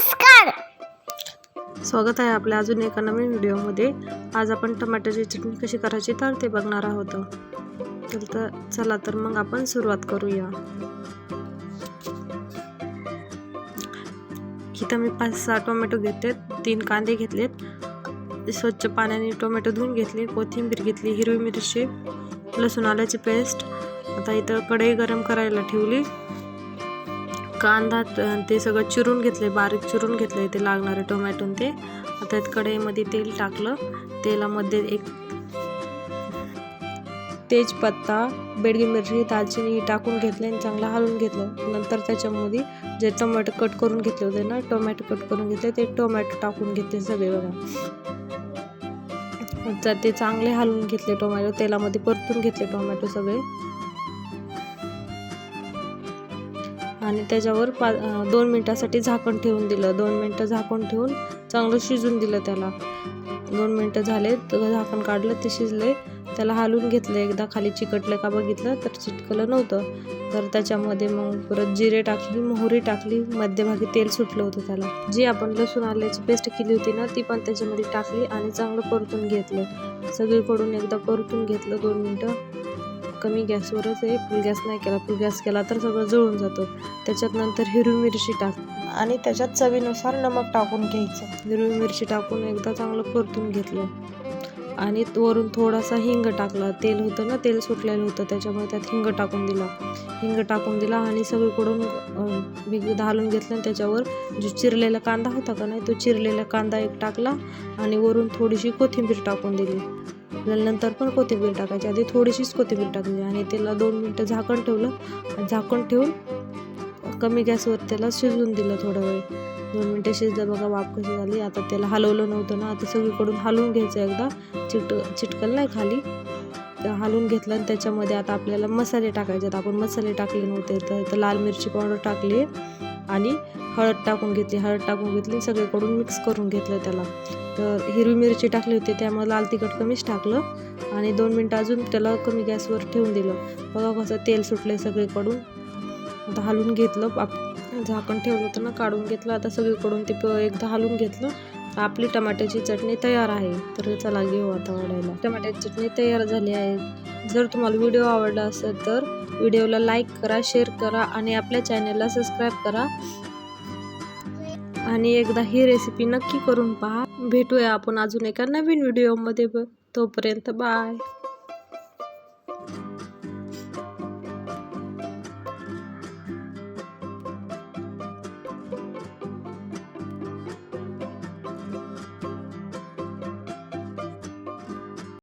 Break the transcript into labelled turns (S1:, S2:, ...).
S1: नमस्कार!
S2: स्वागत आहे आपल्या अजून एका नवीन व्हिडिओमध्ये. आज आपण टमाट्याची चटणी कशी करायची तर ते बघणार आहोत. तर तर चला तर मग आपण सुरुवात करूया. इथं मी पाच सहा टोमॅटो घेतलेत तीन कांदे घेतलेत. स्वच्छ पाण्याने टोमॅटो धुवून घेतले कोथिंबीर घेतली हिरवी मिरची लसूण आल्याची पेस्ट. आता इथं कढई गरम करायला ठेवली. कांदा ते सगळं चिरून घेतले बारीक चिरून घेतले ते लागणारे टोमॅटो ते. आता त्यात कढईमध्ये तेल टाकलं. तेलामध्ये एक तेजपत्ता बेडगी मिरची दालचिनी ही टाकून घेतले आणि चांगलं हलवून घेतलं. नंतर त्याच्यामध्ये जे टोमॅटो कट करून घेतले होते ना टोमॅटो कट करून घेतले ते टोमॅटो टाकून घेतले सगळे बघा. तर ते चांगले हलवून घेतले टोमॅटो तेलामध्ये परतून घेतले टोमॅटो सगळे. आणि त्याच्यावर पा दोन मिनटासाठी झाकण ठेवून दिलं. दोन मिनटं झाकण ठेवून चांगलं शिजून दिलं त्याला. दोन मिनटं झाले तर झाकण काढलं ते शिजले. त्याला हालून घेतलं. एकदा खाली चिकटलं का बघितलं तर चिटकलं नव्हतं. तर त्याच्यामध्ये मग परत जिरे टाकली मोहरी टाकली मध्यभागी तेल सुटलं होतं त्याला. जी आपण लसूण आल्याची पेस्ट केली होती ना ती पण त्याच्यामध्ये टाकली आणि चांगलं परतून घेतलं. सगळीकडून एकदा परतून घेतलं दोन मिनटं. कमी गॅसवरच आहे. फुल गॅस नाही केला फुल गॅस केला तर सगळं जळून जातं. त्याच्यात नंतर हिरवी मिरची टाक. आणि त्याच्यात चवीनुसार नमक टाकून घ्यायचं. हिरवी मिरची टाकून एकदा चांगलं परतून घेतलं. आणि वरून थोडासा हिंग टाकला. तेल होतं ना तेल सुटलेलं होतं त्याच्यामुळे त्यात हिंग टाकून दिला. हिंग टाकून दिला आणि सगळीकडून घालून घेतलं आणि त्याच्यावर जो चिरलेला कांदा होता का नाही तो चिरलेला कांदा एक टाकला आणि वरून थोडीशी कोथिंबीर टाकून दिली. नंतर पण कोथिंबीर टाकायची. आधी थोडीशीच कोथिंबीर टाकली आणि त्याला दोन मिनटं झाकण ठेवलं. झाकण ठेवून कमी गॅसवर त्याला शिजवून दिलं थोडा वेळ. दोन मिनटं शिजलं. बघा वाफ कशी झाली. आता त्याला हलवलं नव्हतं ना. आता सगळीकडून हलवून घ्यायचं एकदा. चिट चिटकल नाही खाली. तर हलवून घेतलं आणि त्याच्यामध्ये आता आपल्याला मसाले टाकायचे आहेत. आपण मसाले टाकले नव्हते. तर लाल मिरची पावडर टाकली आणि हळद टाकून घेतली हळद टाकून घेतली सगळीकडून मिक्स करून घेतलं त्याला. तर हिरवी मिरची टाकली होती त्यामुळे लाल तिखट कमीच टाकलं आणि दोन मिनटं अजून त्याला कमी गॅसवर ठेवून दिलं. बघा कसं तेल सुटलं सगळीकडून. आता हलून घेतलं आप झाकण ठेवलं होतं ना काढून घेतलं. आता सगळीकडून ते प- एकदा हलून घेतलं. आपली टमाट्याची चटणी तयार आहे. तर चला घेऊ आता वाढायला टमाट्याची चटणी तयार झाली आहे. जर तुम्हाला व्हिडिओ आवडला असेल तर व्हिडिओला लाईक करा शेअर करा आणि आपल्या चॅनलला सबस्क्राईब करा. आणि एकदा ही रेसिपी नक्की करून पहा. भेटूया आपण अजून एका नवीन व्हिडिओमध्ये तोपर्यंत बाय